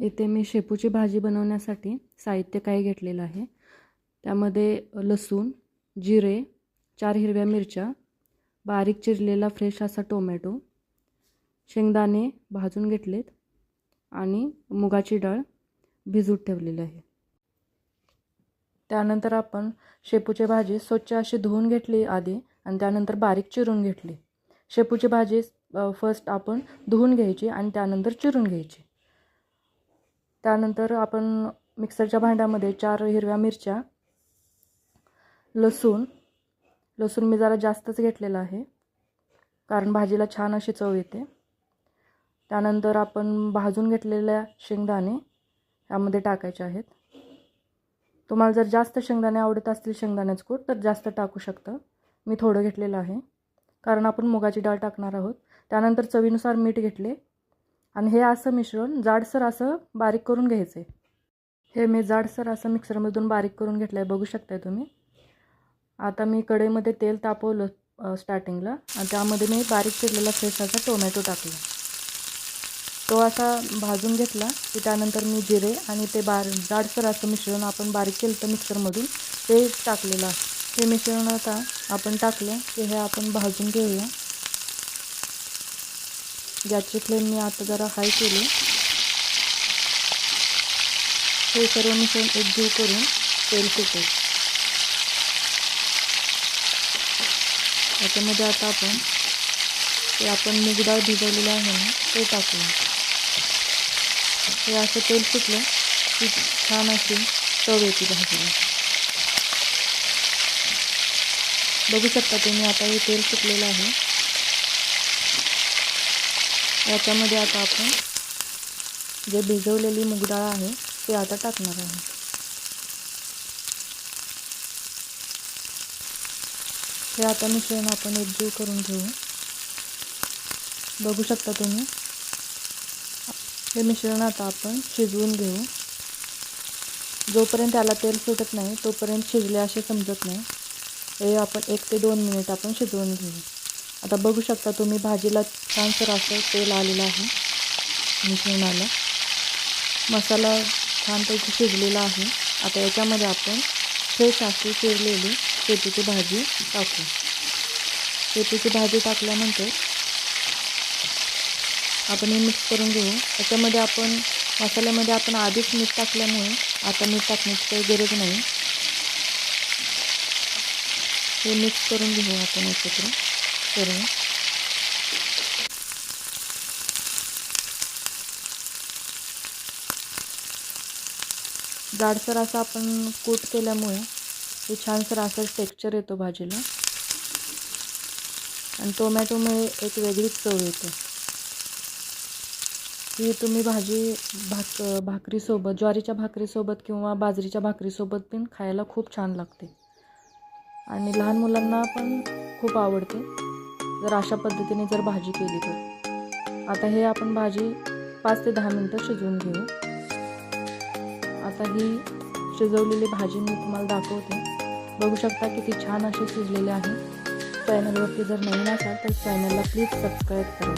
इथे मी शेपूची भाजी बनवण्यासाठी साहित्य काय घेतलेलं आहे. त्यामध्ये लसूण जिरे चार हिरव्या मिरच्या बारीक चिरलेला फ्रेश असा टोमॅटो शेंगदाणे भाजून घेतलेत आणि मुगाची डाळ भिजूत ठेवलेली आहे. त्यानंतर आपण शेपूची भाजी स्वच्छ अशी धुवून घेतली आधी आणि त्यानंतर बारीक चिरून घेतली. शेपूची भाजी फर्स्ट आपण धुवून घ्यायची आणि त्यानंतर चिरून घ्यायची. त्यानंतर आपण मिक्सरच्या भांड्यामध्ये चार हिरव्या मिरच्या लसूण. लसूण मी जरा जास्तच घेतलेला आहे कारण भाजीला छान अशी चव येते. त्यानंतर आपण भाजून घेतलेल्या शेंगदाणे यामध्ये टाकायचे आहेत. तुम्हाला जर जास्त शेंगदाणे आवडत असतील शेंगदाण्याचं कूट तर जास्त टाकू शकता. मी थोडं घेतलेलं आहे कारण आपण मुगाची डाळ टाकणार आहोत. त्यानंतर चवीनुसार मीठ घेतले आणि हे असं मिश्रण जाडसर असं बारीक करून घ्यायचं आहे हे मी जाडसर असं मिक्सरमधून बारीक करून घेतलं आहे बघू शकताय तुम्ही. आता मी कढईमध्ये तेल तापवलं स्टार्टिंगला आणि त्यामध्ये मी बारीक चिरलेला फ्रेश असा टोमॅटो टाकला. तो असा भाजून घेतला की त्यानंतर मी जिरे आणि ते बार जाडसर असं मिश्रण आपण बारीक केलं तर मिक्सरमधून ते टाकलेलं आहे. हे मिश्रण आता आपण टाकलं की हे आपण भाजून घेऊया. गॅसची फ्लेम मी आता जरा हाय केली. हे सर्व मिश्रण एकजीव करून तेल सुटेल याच्यामध्ये आता आपण ते आपण मूग डाळ भिजवलेलं आहे ना ते टाकूया. हे असं तेल सुटलं की छान अशी चव येते भाजीला. बघू शकता तुम्ही आता हे तेल सुटलेलं आहे. याच्यामध्ये आता आपण जे भिजवलेली मुगडाळ आहे ते आता टाकणार आहे हे आता मिश्रण आपण एकजीव करून घेऊ. बघू शकता तुम्ही. हे मिश्रण आता आपण शिजवून घेऊ. जोपर्यंत त्याला तेल सुटत नाही तोपर्यंत शिजले असे समजत नाही. हे आपण एक ते दोन मिनिट आपण शिजवून घेऊ. आता बघू शकता तुम्ही भाजीला छानसर असं तेल आलेलं आहे. मिश्रणाला. मसाला छानपैकी शिजलेला आहे. आता याच्यामध्ये आपण फ्रेश अशी चिरलेली शेपूची भाजी टाकू. शेपूची भाजी टाकल्यानंतर आपण हे मिक्स करून घेऊ. याच्यामध्ये आपण मसाल्यामध्ये आपण आधीच मीठ टाकल्यामुळे आता मीठ टाकण्याची काही गरज नाही. हे मिक्स करून घेऊ आपण एकत्र. करून. जाडसर असं आपण कूट केल्यामुळे हे छानसर असं टेक्स्चर येतो भाजीला. आणि टोमॅटोमुळे एक वेगळीच चव येते. ही तुम्ही भाजी भाक भाकरीसोबत ज्वारीच्या भाकरीसोबत किंवा बाजरीच्या भाकरीसोबत पण खायला खूप छान लागते. आणि लहान मुलांना पण खूप आवडते. जर अशा पद्धतीने जर भाजी केली तर. आता हे आपण भाजी पाच ते दहा मिनटं शिजवून घेऊ. आता ही शिजवलेली भाजी मी तुम्हाला दाखवते. बघू शकता किती छान अशी शिजलेली आहे. चॅनलवरती जर नवीन असाल तर चॅनलला प्लीज सबस्क्राईब करा.